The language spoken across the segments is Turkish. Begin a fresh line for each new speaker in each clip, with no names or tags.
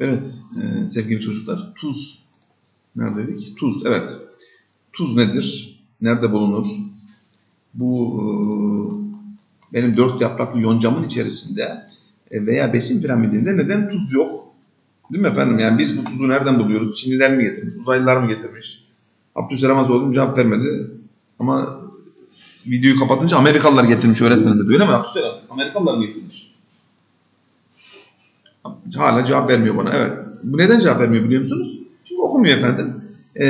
Evet e, sevgili çocuklar tuz neredeydik? Tuz evet. Tuz nedir? Nerede bulunur? Bu e, benim dört yapraklı yoncamın içerisinde e, veya besin piramidinde neden tuz yok? Değil mi efendim? Yani biz bu tuzu nereden buluyoruz? Çinliler mi getirmiş? Uzaylılar mı getirmiş? Abdülselam Azoğlu cevap vermedi. Ama videoyu kapatınca Amerikalılar getirmiş öğretmenim dedi. Öyle mi Abdülselam? Amerikalılar mı getirmiş? Hala cevap vermiyor bana. Evet. Bu neden cevap vermiyor biliyor musunuz? Çünkü okumuyor efendim. Ee,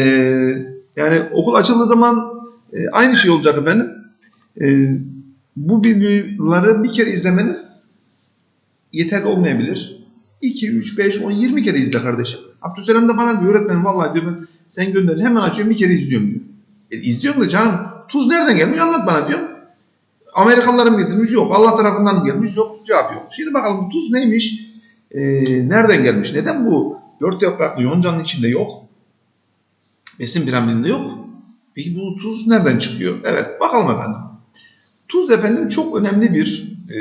yani okul açıldığı zaman e, aynı şey olacak efendim. Ee, bu videoları bir kere izlemeniz yeterli olmayabilir. 2, 3, 5, 10, 20 kere izle kardeşim. Abdüselam da bana diyor öğretmenim vallahi diyor ben sen gönder hemen açıyorum bir kere izliyorum diyor. E, izliyorum da canım tuz nereden gelmiş anlat bana diyor. Amerikalılar mı getirmiş? Yok. Allah tarafından mı gelmiş? Yok. Cevap yok. Şimdi bakalım tuz neymiş? Ee, nereden gelmiş? Neden bu dört yapraklı yoncanın içinde yok? Besin piramidinde yok. Peki bu tuz nereden çıkıyor? Evet bakalım efendim. Tuz efendim çok önemli bir e,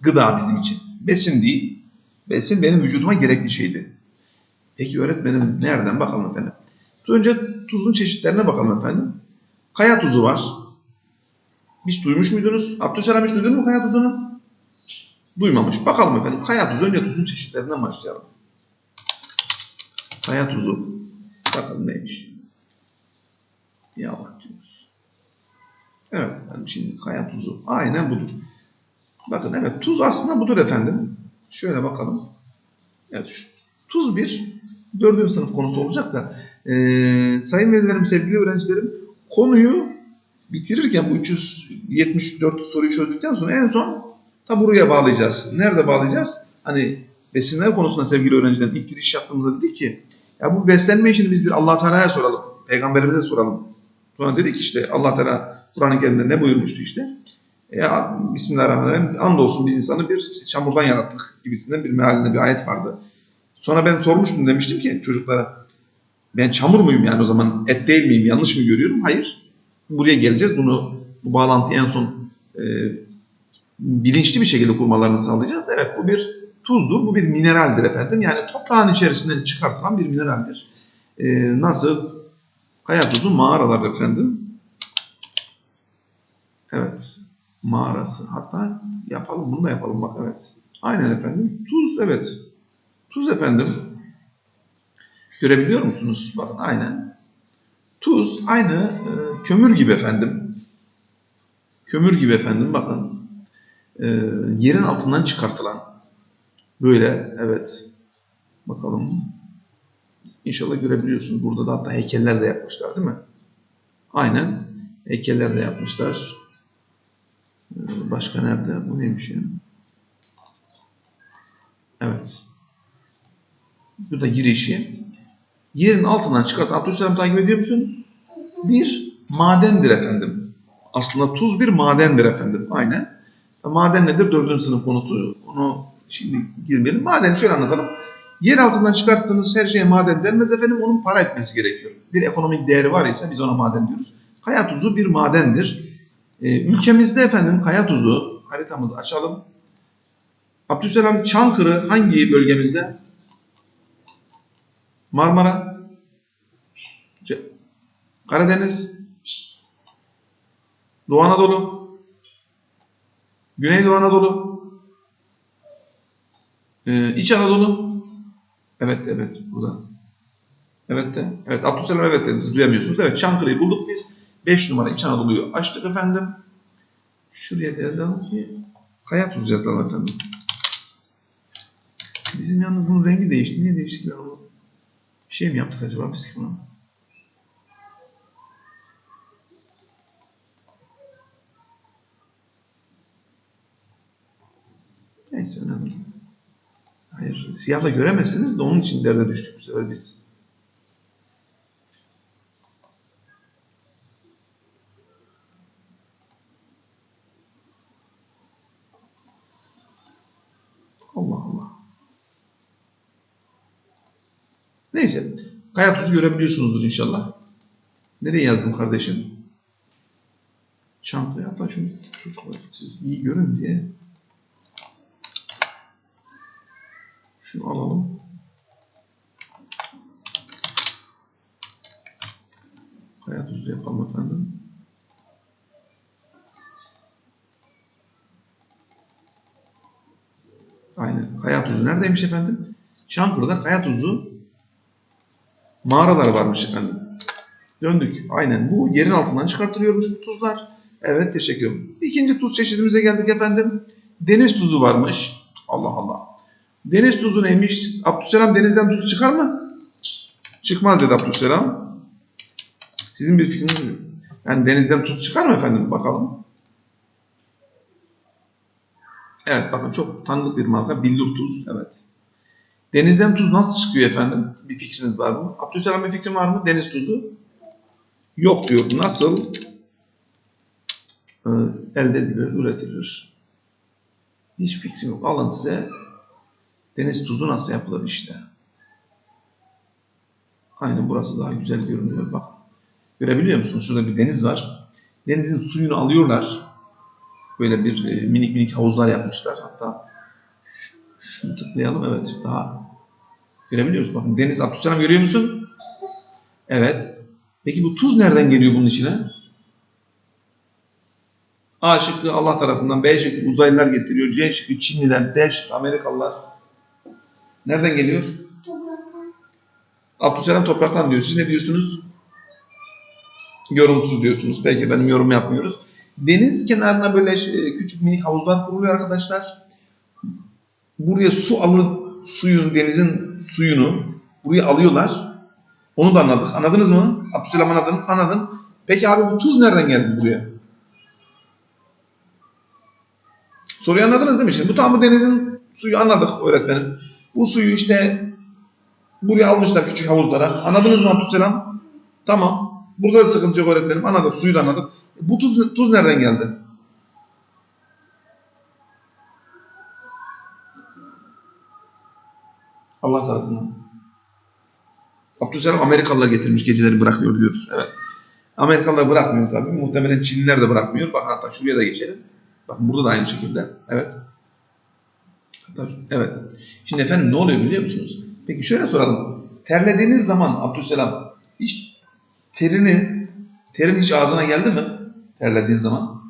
gıda bizim için. Besin değil. Besin benim vücuduma gerekli şeydi. Peki öğretmenim nereden bakalım efendim? Önce tuzun çeşitlerine bakalım efendim. Kaya tuzu var. Hiç duymuş muydunuz? Abdüselam hiç duydun mu kaya tuzunu? Duymamış. Bakalım efendim. Kaya tuzu. Önce tuzun çeşitlerinden başlayalım. Kaya tuzu. Bakalım neymiş. Yağlar diyoruz. Evet efendim şimdi kaya tuzu. Aynen budur. Bakın evet tuz aslında budur efendim. Şöyle bakalım. Evet şu- tuz bir dördüncü sınıf konusu olacak da eee sayın velilerim, sevgili öğrencilerim konuyu bitirirken bu 374 soruyu çözdükten sonra en son ta buraya bağlayacağız. Nerede bağlayacağız? Hani besinler konusunda sevgili öğrencilerim ilk giriş yaptığımızda dedik ki ya bu beslenme işini biz bir allah Teala'ya soralım. Peygamberimize soralım. Sonra dedik işte allah Teala Kur'an-ı Kerim'de ne buyurmuştu işte. Ya Bismillahirrahmanirrahim. Andolsun biz insanı bir çamurdan yarattık gibisinden bir mealinde bir ayet vardı. Sonra ben sormuştum demiştim ki çocuklara ben çamur muyum yani o zaman et değil miyim yanlış mı görüyorum? Hayır. Buraya geleceğiz. Bunu bu bağlantıyı en son e, bilinçli bir şekilde kurmalarını sağlayacağız. Evet bu bir tuzdur. Bu bir mineraldir efendim. Yani toprağın içerisinden çıkartılan bir mineraldir. E, nasıl? Kaya tuzu mağaralar efendim. Evet. Mağarası. Hatta yapalım. Bunu da yapalım bak evet. Aynen efendim. Tuz evet. Tuz efendim. Görebiliyor musunuz? Bakın aynen. Tuz aynı e, kömür gibi efendim. Kömür gibi efendim bakın. E, yerin altından çıkartılan böyle evet. Bakalım. İnşallah görebiliyorsunuz. Burada da hatta heykeller de yapmışlar değil mi? Aynen. Heykeller de yapmışlar. E, başka nerede? Bu neymiş ya? Evet. Bu da girişi. Yerin altından çıkartan Abdülselam takip ediyor musun? Bir madendir efendim. Aslında tuz bir madendir efendim. Aynen. Maden nedir? Dördüncü sınıf konusu. Onu şimdi girmeyelim. Maden şöyle anlatalım. Yer altından çıkarttığınız her şeye maden denmez efendim. Onun para etmesi gerekiyor. Bir ekonomik değeri var ise biz ona maden diyoruz. Kaya tuzu bir madendir. Ee, ülkemizde efendim kaya tuzu haritamızı açalım. Abdüselam Çankırı hangi bölgemizde? Marmara, Karadeniz, Doğu Anadolu, Güneydoğu Anadolu, ee, İç Anadolu. Evet, evet burada. Evet de. Evet, Abdüselam evet dedi. Siz duyamıyorsunuz. Evet, Çankırı'yı bulduk biz. 5 numara İç Anadolu'yu açtık efendim. Şuraya da yazalım ki Kaya Tuz yazalım efendim. Bizim yalnız bunun rengi değişti. Niye değişti ben bir şey mi yaptık acaba biz ki buna? Neyse önemli değil. Hayır, siyahla göremezsiniz de onun için derde düştük bu sefer biz. Allah Allah. Neyse. Kaya tuzu görebiliyorsunuzdur inşallah. Nereye yazdım kardeşim? Çantaya hatta şunu çocuklar siz iyi görün diye. Şunu alalım. Hayat uzun yapalım efendim. Aynen. Hayat uzu neredeymiş efendim? Çankırı'da hayat uzu mağaralar varmış efendim. Döndük. Aynen bu yerin altından çıkartılıyormuş bu tuzlar. Evet teşekkür ederim. İkinci tuz çeşidimize geldik efendim. Deniz tuzu varmış. Allah Allah. Deniz tuzu neymiş? Abdüsselam denizden tuz çıkar mı? Çıkmaz dedi Abdüsselam. Sizin bir fikriniz mi? Yani denizden tuz çıkar mı efendim? Bakalım. Evet bakın çok tanıdık bir marka. Billur tuz. Evet. Denizden tuz nasıl çıkıyor efendim? Bir fikriniz var mı? Abdüsselam bir fikrin var mı? Deniz tuzu. Yok diyor. Nasıl e, elde edilir, üretilir? Hiç fikrim yok. Alın size deniz tuzu nasıl yapılır işte. Aynen burası daha güzel görünüyor. Bak. Görebiliyor musunuz? Şurada bir deniz var. Denizin suyunu alıyorlar. Böyle bir e, minik minik havuzlar yapmışlar. Hatta şunu tıklayalım. Evet. Daha görebiliyor musunuz? Bakın deniz Abdüsselam görüyor musun? Evet. Peki bu tuz nereden geliyor bunun içine? A şıkkı Allah tarafından, B şıkkı uzaylılar getiriyor, C şıkkı Çinliler, D şıkkı Amerikalılar. Nereden geliyor?
Topraktan.
Abdüsselam topraktan diyor. Siz ne diyorsunuz? Yorumsuz diyorsunuz. Peki benim yorum yapmıyoruz. Deniz kenarına böyle e, küçük minik havuzlar kuruluyor arkadaşlar. Buraya su alır, suyun, denizin suyunu buraya alıyorlar. Onu da anladık. Anladınız mı? Abdüsselam anladın, anladın. Peki abi bu tuz nereden geldi buraya? Soruyu anladınız değil mi? Şimdi bu tam bu denizin suyu anladık öğretmenim. Bu suyu işte buraya almışlar küçük havuzlara. Anladınız mı Abdüsselam? Tamam. Burada da sıkıntı yok öğretmenim. Anladık. Suyu da anladık. Bu tuz, tuz nereden geldi? Allah tarafından. Abdüsselam Amerikalılar getirmiş geceleri bırakıyor diyor. Evet. Amerikalılar bırakmıyor tabii. Muhtemelen Çinliler de bırakmıyor. Bak hatta şuraya da geçelim. Bakın burada da aynı şekilde. Evet. Evet. Şimdi efendim ne oluyor biliyor musunuz? Peki şöyle soralım. Terlediğiniz zaman Abdüsselam hiç terini terin hiç ağzına geldi mi? Terlediğin zaman.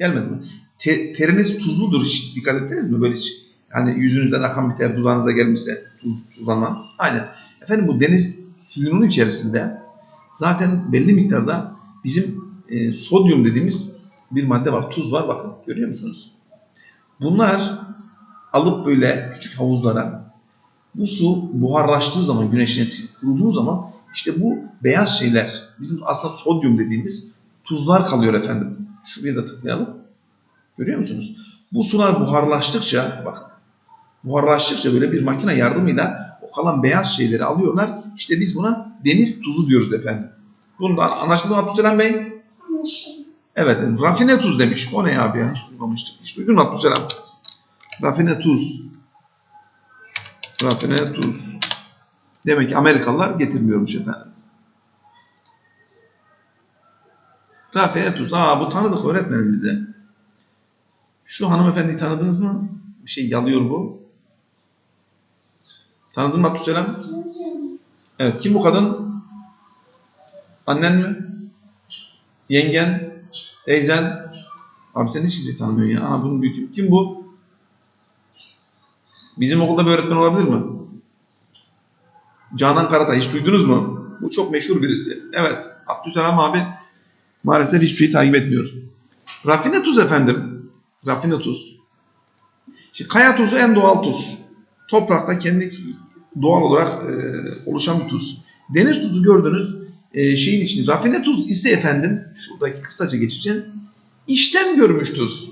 Gelmedi mi? Te- teriniz tuzludur. Hiç dikkat ettiniz mi? Böyle hiç yani yüzünüzden akan bir ter dudağınıza gelmişse tuz, tuzlanan. Aynen. Efendim bu deniz suyunun içerisinde zaten belli miktarda bizim e, sodyum dediğimiz bir madde var. Tuz var bakın. Görüyor musunuz? Bunlar alıp böyle küçük havuzlara bu su buharlaştığı zaman güneşine kurulduğu zaman işte bu beyaz şeyler bizim aslında sodyum dediğimiz tuzlar kalıyor efendim. Şuraya da tıklayalım. Görüyor musunuz? Bu sular buharlaştıkça bak buharlaştıkça böyle bir makine yardımıyla o kalan beyaz şeyleri alıyorlar. İşte biz buna deniz tuzu diyoruz efendim. Bunu da anlaşıldı mı Abdüselam Bey?
Anlaşıldı.
Evet, rafine tuz demiş. O ne abi ya? Hiç duymamıştık. Hiç duydun mu Abdüselam? Rafine tuz. Rafine tuz. Demek ki Amerikalılar getirmiyormuş efendim. Rafine tuz. Aa bu tanıdık öğretmenim bize. Şu hanımefendiyi tanıdınız mı? Bir şey yalıyor bu. Tanıdın mı Abdüselam? Evet. Kim bu kadın? Annen mi? Yengen? Teyzen? Abi sen hiç kimseyi tanımıyorsun ya. Aha bunun büyütüyor. Kim bu? Bizim okulda bir öğretmen olabilir mi? Canan Karatay. Hiç duydunuz mu? Bu çok meşhur birisi. Evet. Abdüselam abi maalesef hiçbir şeyi takip etmiyor. Rafine tuz efendim. Rafine tuz. Şimdi kaya tuzu en doğal tuz. Toprakta kendi doğal olarak e, oluşan bir tuz. Deniz tuzu gördünüz e, şeyin içinde. Rafine tuz ise efendim şuradaki kısaca geçeceğim. İşlem görmüş tuz.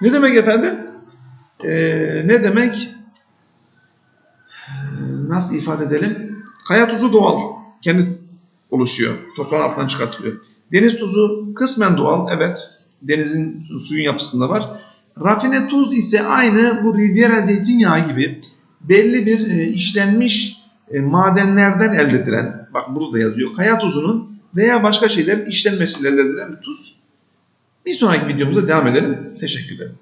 Ne demek efendim? E, ne demek? E, nasıl ifade edelim? Kaya tuzu doğal. Kendi oluşuyor. Toprağın altından çıkartılıyor. Deniz tuzu kısmen doğal. Evet. Denizin suyun yapısında var. Rafine tuz ise aynı bu Riviera zeytinyağı gibi belli bir e, işlenmiş e, madenlerden elde edilen, bak burada da yazıyor, kaya tuzunun veya başka şeylerin işlenmesiyle elde edilen bir tuz. Bir sonraki videomuzda devam edelim. Teşekkür ederim.